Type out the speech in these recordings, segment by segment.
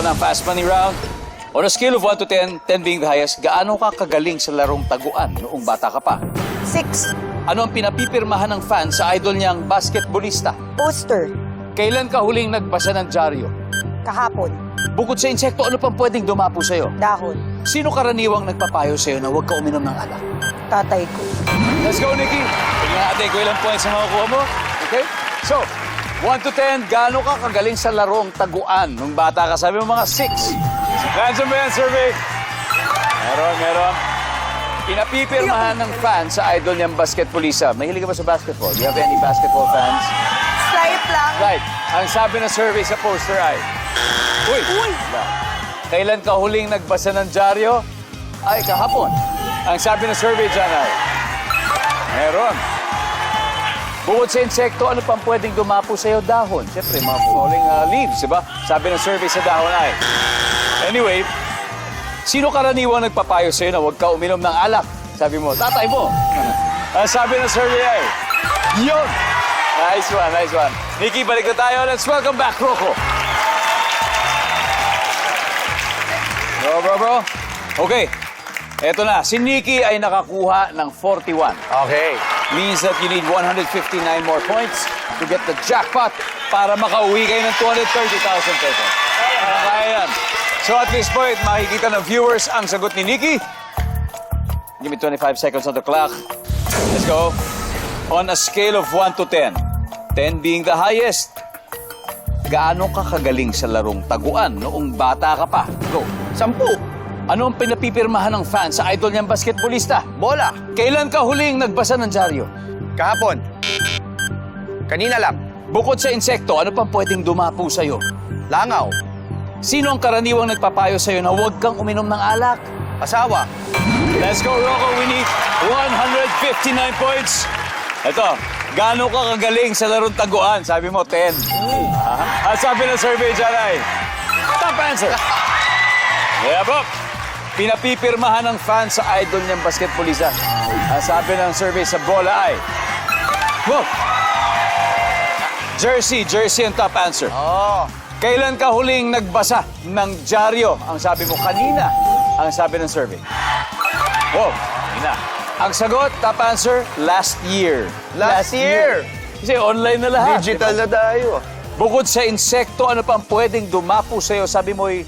Ito na ang Fast Money Round. On a scale of 1 to 10, 10 being the highest, gaano ka kagaling sa larong taguan noong bata ka pa? Six. Ano ang pinapipirmahan ng fan sa idol niyang basketballista? Poster. Kailan ka huling nagbasa ng dyaryo? Kahapon. Bukod sa insekto, ano pang pwedeng dumapo sa'yo? Dahon. Sino karaniwang nagpapayo sa'yo na huwag ka uminom ng alak? Tatay ko. Let's go, Nikki. Tingnan natin kung ilang points ang makukuha mo. Okay? So, 1 to 10, gaano ka kagaling sa larong taguan nung bata ka? Sabi mo mga 6. Answer mo yan, survey. Meron, meron. Pinapipirmahan ng fans sa idol niyang basketballista. Mahilig ka ba sa basketball? Do you have any basketball fans? Slight lang. Right. Ang sabi ng survey sa poster ay... Uy! Uy! Kailan ka huling nagbasa ng dyaryo? Ay, kahapon. Ang sabi ng survey dyan ay... Meron. Bukod sa insekto, ano pang pwedeng dumapo sa'yo? Dahon. Siyempre, mga falling uh, leaves, di ba? Sabi ng survey sa dahon ay... Anyway, sino karaniwang nagpapayo sa'yo na huwag ka uminom ng alak? Sabi mo, tatay mo. Ang sabi ng survey ay... Yun! Nice one, nice one. Nikki, balik na tayo. Let's welcome back, Rocco. Bro, bro, bro. Okay. Eto na. Si Nikki ay nakakuha ng 41. Okay. Means that you need 159 more points to get the jackpot para makauwi kayo ng 230,000 pesos. Kaya yan. So at this point, makikita ng viewers ang sagot ni Nikki. Give me 25 seconds on the clock. Let's go. On a scale of 1 to 10, 10 being the highest, gaano ka kagaling sa larong taguan noong bata ka pa? Go. Sampu. Ano ang pinapipirmahan ng fans sa idol niyang basketballista? Bola. Kailan ka huling nagbasa ng dyaryo? Kahapon. Kanina lang. Bukod sa insekto, ano pang pwedeng dumapo sa'yo? Langaw. Sino ang karaniwang nagpapayo sa'yo na huwag kang uminom ng alak? Asawa. Let's go, Rocco. We need 159 points. Ito, gaano ka kagaling sa larong taguan? Sabi mo, 10. Ah, At sabi ng survey dyan ay, top answer. Yeah, Bob. Pinapipirmahan ng fans sa idol niyang basketballista. Ang sabi ng survey sa bola ay, Bob. Jersey, jersey ang top answer. Oh. Kailan ka huling nagbasa ng dyaryo? Ang sabi mo kanina. Ang sabi ng survey. Wow, kanina. Ang sagot, top answer, last year. Last year. Kasi online na lahat. Digital di ba? na tayo. Bukod sa insekto, ano pang pwedeng dumapo sa'yo? Sabi mo'y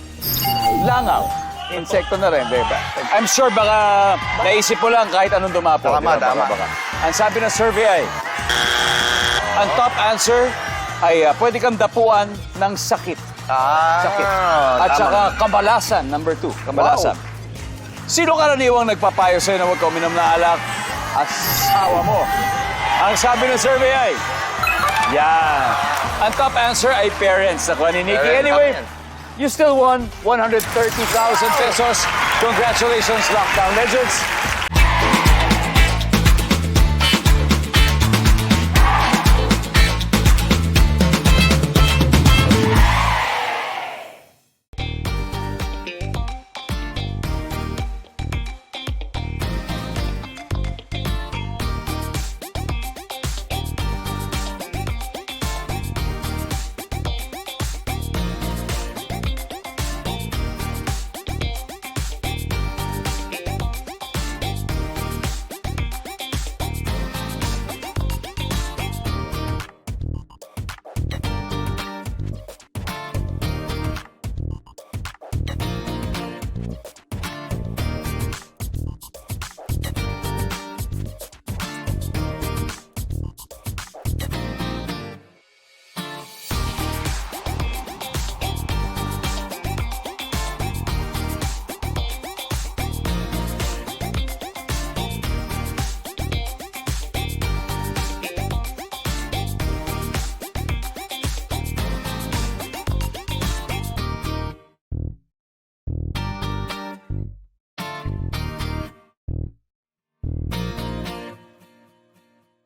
langaw. Insekto na rin, di ba? I'm sure baka naisip mo lang kahit anong dumapo. Tama, di ba? Baka- tama. baka. Ang sabi ng survey ay, ang top answer ay ah, pwede kang dapuan ng sakit. Ah. Sakit. At tama. saka kabalasan, number two, kabalasan. Sino karaniwang nagpapayo sa'yo na huwag ka uminom na alak? Asawa mo. Ang sabi ng survey ay, yan. Ang top answer ay parents. Nakuha ni Nikki. Anyway, tama. You still won 130,000 pesos. Congratulations, Lockdown Legends.